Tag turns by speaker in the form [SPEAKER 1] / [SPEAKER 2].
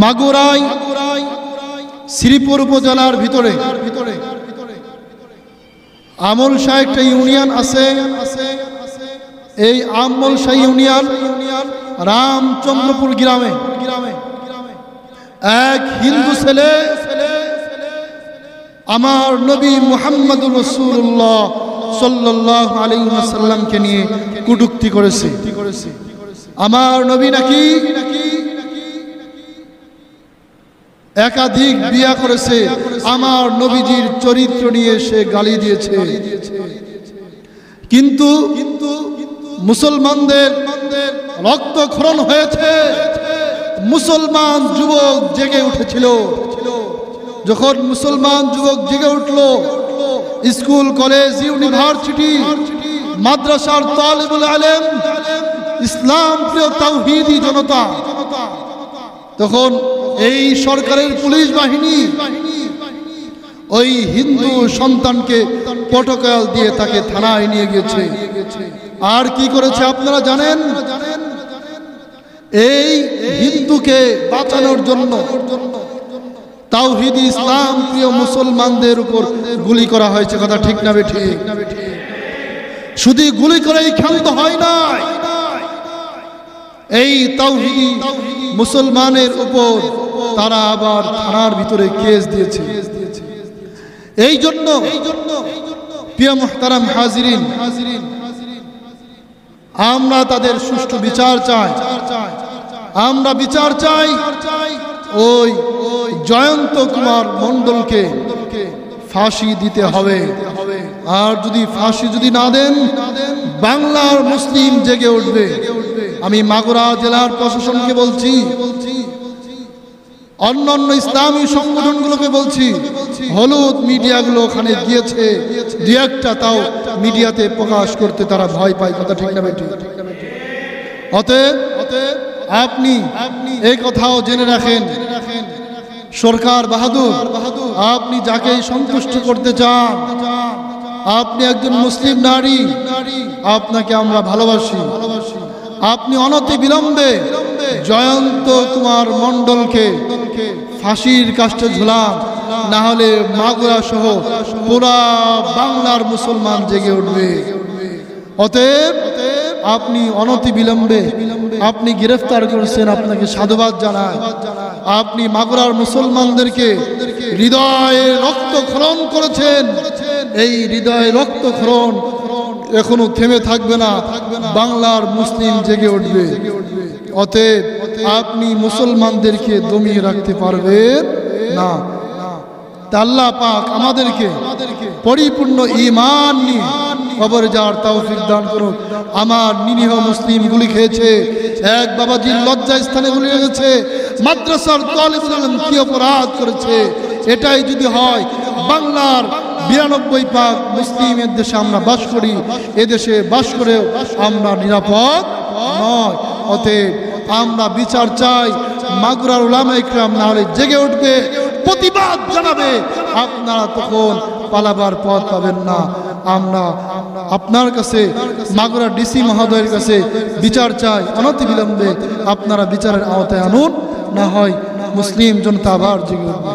[SPEAKER 1] মাগুরাই, শ্রীপুর উপজেলার ভিতরে। আমল শাহ একটা ইউনিয়ন আছে। এই আমল শাহ ইউনিয়ন রামচন্দ্রপুর গ্রামে। এক হিন্দু ছেলে আমার নবী মুহাম্মদুর রসুল্লাহ সাল্লাহ আলাইসাল্লামকে নিয়ে কুটুক্তি করেছে। আমার নবী নাকি নাকি একাধিক বিয়া করেছে। আমার নবীজির চরিত্র নিয়ে সে গালি দিয়েছে। কিন্তু কিন্তু মুসলমানদের রক্তক্ষরণ হয়েছে। মুসলমান যুবক জেগে উঠেছিল। যখন মুসলমান যুবক জেগে উঠল, স্কুল, কলেজ, ইউনিভার্সিটি, মাদ্রাসার তালিবুল আলেম, ইসলাম প্রিয় তাওহিদি জনতা, তখন এই সরকারের পুলিশ বাহিনী ওই হিন্দু সন্তানকে পটকাল দিয়ে তাকে থানায় নিয়ে গেছে। আর কি করেছে আপনারা জানেন? এই হিন্দুকে বাঁচানোর জন্য তাওহিদ ইসলাম প্রিয় মুসলমানদের উপর গুলি করা হয়েছে। কথা ঠিক না বেঠি শুধু গুলি করেই ক্ষান্ত হয় না এই তাওহিদি মুসলমানের উপর তারা আবার থানার ভিতরে কেস দিয়েছে। এই জন্য প্রিয় মুহতারাম হাজিরিন, আমরা তাদের সুষ্ঠু বিচার চাই। আমরা বিচার চাই ওই জয়ন্ত কুমার মণ্ডলকে ফাঁসি দিতে হবে। আর যদি ফাঁসি যদি না দেন, বাংলার মুসলিম জেগে উঠবে। আমি মাগুরা জেলার প্রশাসনকে বলছি অন্যান্য ইসলামী সংগঠনগুলোকে বলছি, হলুদ মিডিয়াগুলো ওখানে গিয়েছে, দু একটা তাও মিডিয়াতে প্রকাশ করতে তারা ভয় পায়, কথা ঠিক না বেটি অতএব, আপনি এই কথাও জেনে রাখেন, সরকার বাহাদুর, আপনি যাকে সন্তুষ্ট করতে চান, আপনি একজন মুসলিম নারী, আপনাকে আমরা ভালোবাসি। আপনি অনতি বিলম্বে জয়ন্ত কুমার মণ্ডলকে ফাঁসির কাষ্টে ঝুলান না হলে মাগুরা সহ পুরা বাংলার মুসলমান জেগে উঠবে। অতএব আপনি অনতি বিলম্বে আপনি গ্রেফতার করেছেন আপনাকে সাধুবাদ জানায় আপনি মাগুরার মুসলমানদেরকে হৃদয়ে রক্ত রক্তক্ষরণ করেছেন। এই হৃদয়ে রক্ত রক্তক্ষরণ এখনও থেমে থাকবে না। বাংলার মুসলিম জেগে উঠবে। অতএব আপনি মুসলমানদেরকে দমিয়ে রাখতে পারবেন না। আল্লাহ পাক আমাদেরকে পরিপূর্ণ ইমান নিয়ে কবরে যাওয়ার তৌফিক দান করুন আমার নিরীহ মুসলিম গুলি খেয়েছে। এক বাবাজির লজ্জা স্থানে গুলি গেছে মাদ্রাসার আলম কি অপরাধ করেছে? এটাই যদি হয়, বাংলার বিরানব্বই পাক মুসলিমের দেশে আমরা বাস করি। এদেশে বাস করেও আমরা নিরাপদ নয়। অতএব আমরা বিচার চাই। মাগুরার উলামা ইকরাম না হলে জেগে উঠবে। প্রতিবাদ জানাবে। আপনারা তখন পালাবার পথ পাবেন না। আমরা আপনার কাছে, মাগুরা ডিসি মহোদয়ের কাছে বিচার চাই। অনতি বিলম্বে আপনারা বিচারের আওতায় আনুন। না হয় মুসলিম জনতা আবার জেগে উঠবে।